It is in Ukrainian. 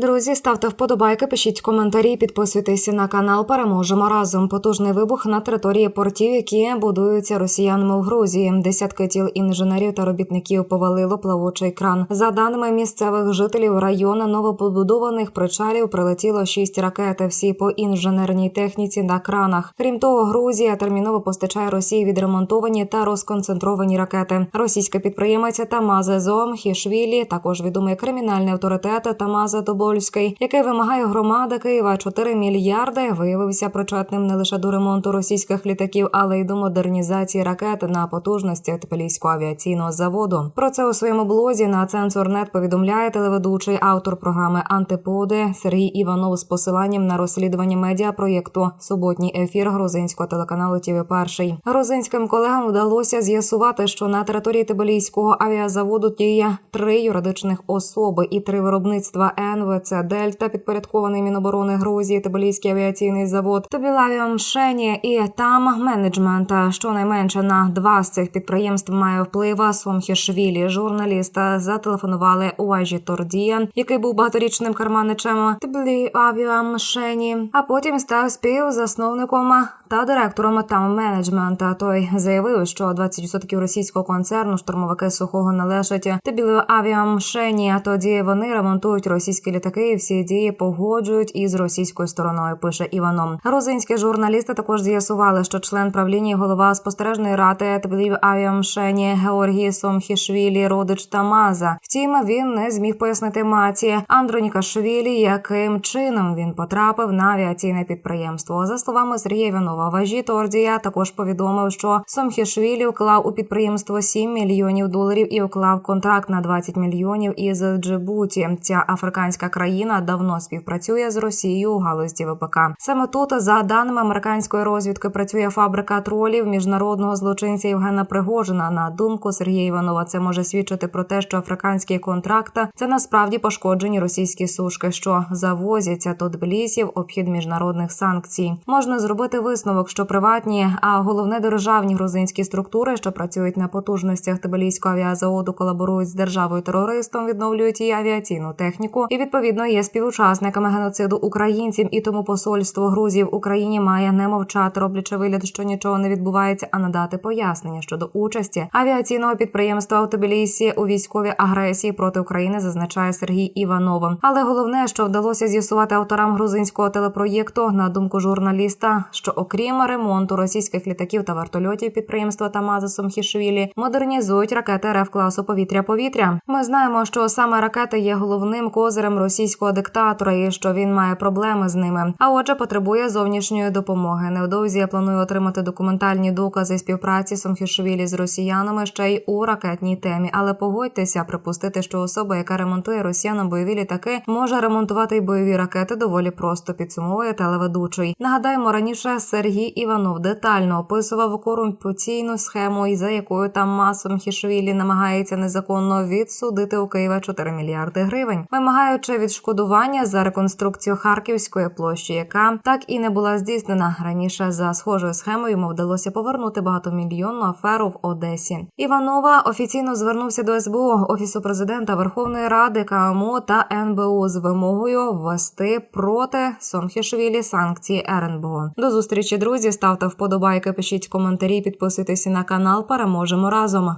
Друзі, ставте вподобайки, пишіть коментарі, підписуйтесь на канал. Переможемо разом. Потужний вибух на території портів, які будуються росіянами в Грузії. Десятки тіл інженерів та робітників повалило плавучий кран. За даними місцевих жителів району новопобудованих причалів прилетіло шість ракет. Всі по інженерній техніці на кранах. Крім того, Грузія терміново постачає Росії відремонтовані та розконцентровані ракети. Російська підприємиця Тамаза Зомхішвілі, також відомий кримінальний авторитет Тамаза Тобольський, який вимагає громади Києва 4 мільярди, виявився причетним не лише до ремонту російських літаків, але й до модернізації ракет на потужності Тбіліського авіаційного заводу. Про це у своєму блозі на Цензорнет повідомляє телеведучий автор програми Антиподи Сергій Іванов з посиланням на розслідування медіапроєкту Суботній ефір грузинського телеканалу ТІВІ Перший. Грузинським колегам вдалося з'ясувати, що на території Тбіліського авіазаводу діє три юридичних особи і три виробництва НВЦ Дельта, підпорядкований Міноборони Грузії, Тбіліський авіаційний завод, Тобілавіамшені і там менеджмент. Щонайменше на два з цих підприємств має вплив Сомхішвілі. Журналіста зателефонували Уажі Тордія, який був багаторічним карманичем Тобілавіамшені, а потім став співзасновником та директором там менеджмента. Той заявив, що 20% російського концерну штурмовики сухого належать Тобілавіамшені, а тоді вони ремонтують російські літаки і всі дії погоджують із російською стороною. Пише Іваном. Грузинські журналісти також з'ясували, що член правління і голова спостережної ради Тбілів Авіамшені Георгій Сомхішвілі, родич Тамаза. Втім, він не зміг пояснити маті Андронікашвілі, яким чином він потрапив на авіаційне підприємство. За словами Сергія Іванова, Важі Тордія також повідомив, що Сомхішвілі вклав у підприємство 7 мільйонів доларів і уклав контракт на 20 мільйонів із Джибуті. Ця африканська країна давно співпрацює з Росією у галузі ВПК. Саме тут, за даними американської розвідки, працює фабрика тролів міжнародного злочинця Євгена Пригожина. На думку Сергія Іванова, це може свідчити про те, що африканські контракти це насправді пошкоджені російські сушки, що завозяться до Тбілісі обхід міжнародних санкцій. Можна зробити висновок, що приватні, а головне державні грузинські структури, що працюють на потужностях Тбіліського авіазаводу, колаборують з державою терористом, відновлюють її авіаційну техніку і відповідно є співучасниками геноциду українців. І тому посольство Грузії в Україні має не мовчати, роблячи вигляд, що нічого не відбувається, а надати пояснення щодо участі авіаційного підприємства у Тбілісі у військовій агресії проти України, зазначає Сергій Іванов. Але головне, що вдалося з'ясувати авторам грузинського телепроєкту, на думку журналіста, що окрім ремонту російських літаків та вертольотів підприємства Тамаза Сумхішвілі модернізують ракети РФ класу повітря-повітря. Ми знаємо, що саме ракети є головним козирем російського диктатора, і що він має проблеми з ними. А отже, потребує зовнішньої допомоги. Невдовзі я планую отримати документальні докази співпраці Сомхішвілі з росіянами ще й у ракетній темі. Але погодьтеся, припустити, що особа, яка ремонтує росіянам бойові літаки, може ремонтувати й бойові ракети доволі просто підсумовує телеведучий. Нагадаємо, раніше Сергій Іванов детально описував корумпаційну схему, і за якою там масом Хішвілі намагається незаконно відсудити у Києва 4 мільярди гривень, вимагаючи відшкодування за реконструкцію Харківської площі, яка так і не була здійснена раніше. За схожою схемою йому вдалося повернути багатомільйонну аферу в Одесі. Іванова офіційно звернувся до СБУ офісу президента Верховної Ради КМО та НБУ з вимогою ввести проти Сомхішвілі санкції РНБО. До зустрічі, друзі. Ставте вподобайки, пишіть коментарі, підписуйтесь на канал. Переможемо разом.